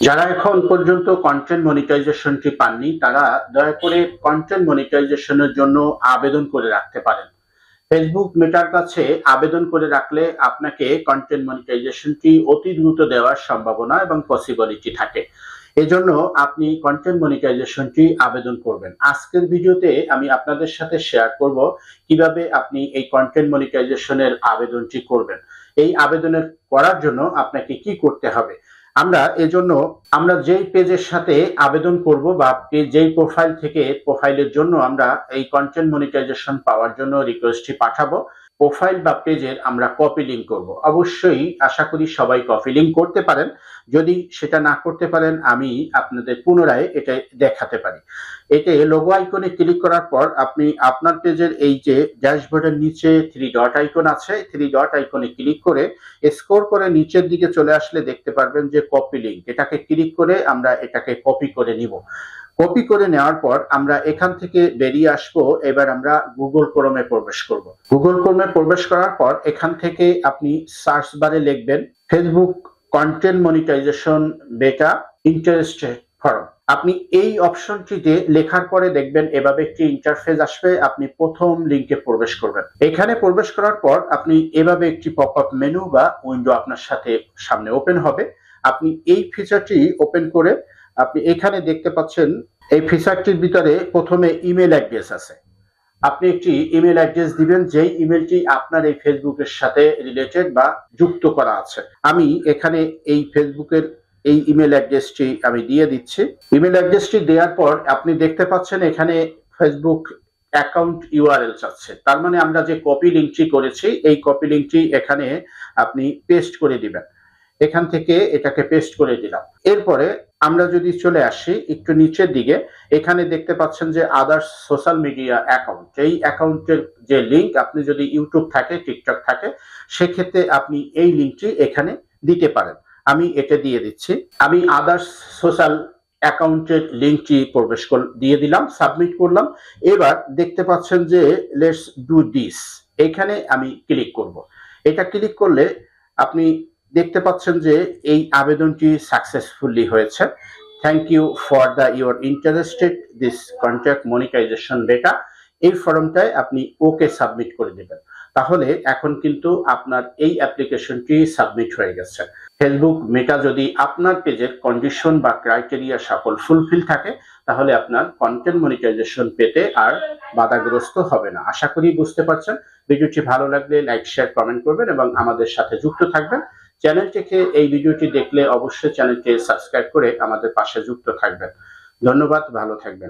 যারা এখন পর্যন্ত কন্টেন্ট মনিটাইজেশনটি পাননি, তারা দয়া করে কন্টেন্ট মনিটাইজেশনের জন্য আবেদন করে রাখতে পারেন। ফেসবুক মেটার কাছে আবেদন করে রাখলে আপনাকে কন্টেন্ট মনিটাইজেশনটি অতি দ্রুত দেওয়ার সম্ভাবনা এবং পসিবিলিটি থাকে। এজন্য আপনি কন্টেন্ট মনিটাইজেশনটি আবেদন করবেন। আজকের ভিডিওতে আমি আপনাদের সাথে শেয়ার করব কীভাবে আপনি এই কন্টেন্ট মনিটাইজেশনের আবেদনটি করবেন। এই আবেদনের করার জন্য আপনাকে কি করতে হবে? আমরা এজন্য আমরা যেই পেজের সাথে আবেদন করব বা যেই প্রোফাইল থেকে প্রোফাইলের জন্য আমরা এই কন্টেন্ট মনিটাইজেশন পাওয়ার জন্য রিকোয়েস্টটি পাঠাবো। প্রোফাইল বা পেজের আমরা কপি লিঙ্ক করব। অবশ্যই আশা করি সবাই কপি লিঙ্ক করতে পারেন। যদি সেটা না করতে পারেন, আমি আপনাদের পুনরায় এটা দেখাতে পারি। এতে লোগো আইকনে ক্লিক করার পর আপনি আপনার পেজের এই যে ড্যাশবোর্ডের নিচে থ্রি ডট আইকন আছে থ্রি ডট আইকনে ক্লিক করে স্কোর করে নিচের দিকে চলে আসলে দেখতে পারবেন যে কপি লিঙ্ক এটাকে ক্লিক করে আমরা এটাকে কপি করে নিব। কপি করে নেওয়ার পর আমরা এখান থেকে বেরিয়ে আসব। এবার আমরা গুগল ক্রোমে প্রবেশ করব। গুগল ক্রোমে প্রবেশ করার পর এখান থেকে আপনি সার্চ বারে লিখবেন Facebook content monetization beta interested form আপনি এই অপশনটিতে লেখার পরে দেখবেন এভাবে একটি ইন্টারফেস আসবে। আপনি প্রথম লিঙ্কে প্রবেশ করবেন। এখানে প্রবেশ করার পর আপনি এভাবে একটি পপ আপ মেনু বা উইন্ডো আপনার সাথে সামনে ওপেন হবে। আপনি এই ফিচারটি ওপেন করে আপনি এখানে দেখতে পাচ্ছেন এই ফিচারটির ভিতরে প্রথমে ইমেল অ্যাড্রেস আছে। আপনি একটি ইমেল অ্যাড্রেস দিবেন, যেই ইমেলটি আপনার এই ফেসবুকের সাথে রিলেটেড বা যুক্ত করা আছে। আমি এখানে এই ফেসবুকের এই ইমেল অ্যাড্রেসটি আমি দিয়ে দিচ্ছি। ইমেল অ্যাড্রেসটি দেওয়ার পর আপনি দেখতে পাচ্ছেন এখানে ফেসবুক অ্যাকাউন্ট ইউআরএল চাচ্ছে তার মানে আমরা যে কপি লিঙ্কটি করেছি, এই কপি লিঙ্কটি এখানে আপনি পেস্ট করে দিবেন। এখান থেকে এটাকে পেস্ট করে দিলাম। এরপরে আমরা যদি চলে আসি একটু নিচের দিকে, এখানে দেখতে পাচ্ছেন যে আদার্স সোশ্যাল মিডিয়া অ্যাকাউন্ট এই অ্যাকাউন্টের যে লিংক আপনি যদি ইউটিউব থাকে টিকটক থাকে, সেক্ষেত্রে আপনি এই লিঙ্কটি এখানে দিতে পারেন। আমি এটা দিয়ে দিচ্ছি। আমি আদার্স সোশ্যাল অ্যাকাউন্টের লিঙ্কটি প্রবেশ দিয়ে দিলাম সাবমিট করলাম। এবার দেখতে পাচ্ছেন যে লেটস ডু দিস এখানে আমি ক্লিক করব। এটা ক্লিক করলে আপনি দেখতে পাচ্ছেন যে এই আবেদনটি সাকসেসফুলি হয়েছে। Thank you for the your interested this contact monetization data এই ফর্মটায় আপনি ওকে সাবমিট করে দেবেন। তাহলে এখন কিন্তু আপনার এই অ্যাপ্লিকেশনটি সাবমিট হয়ে গেছে। ফেসবুক মেটা যদি আপনার পেজের কন্ডিশন বা ক্রাইটেরিয়া সকল ফুলফিল থাকে, তাহলে আপনার কন্টেন্ট মনিটাইজেশন পেতে আর বাধাগ্রস্ত হবে না। আশা করি বুঝতে পারছেন। ভিডিওটি ভালো লাগলে লাইক শেয়ার কমেন্ট করবেন এবং আমাদের সাথে যুক্ত থাকবেন। চ্যানেলটিকে এই ভিডিওটি দেখলে অবশ্যই চ্যানেলটি সাবস্ক্রাইব করে আমাদের পাশে যুক্ত থাকবেন। ধন্যবাদ, ভালো থাকবেন।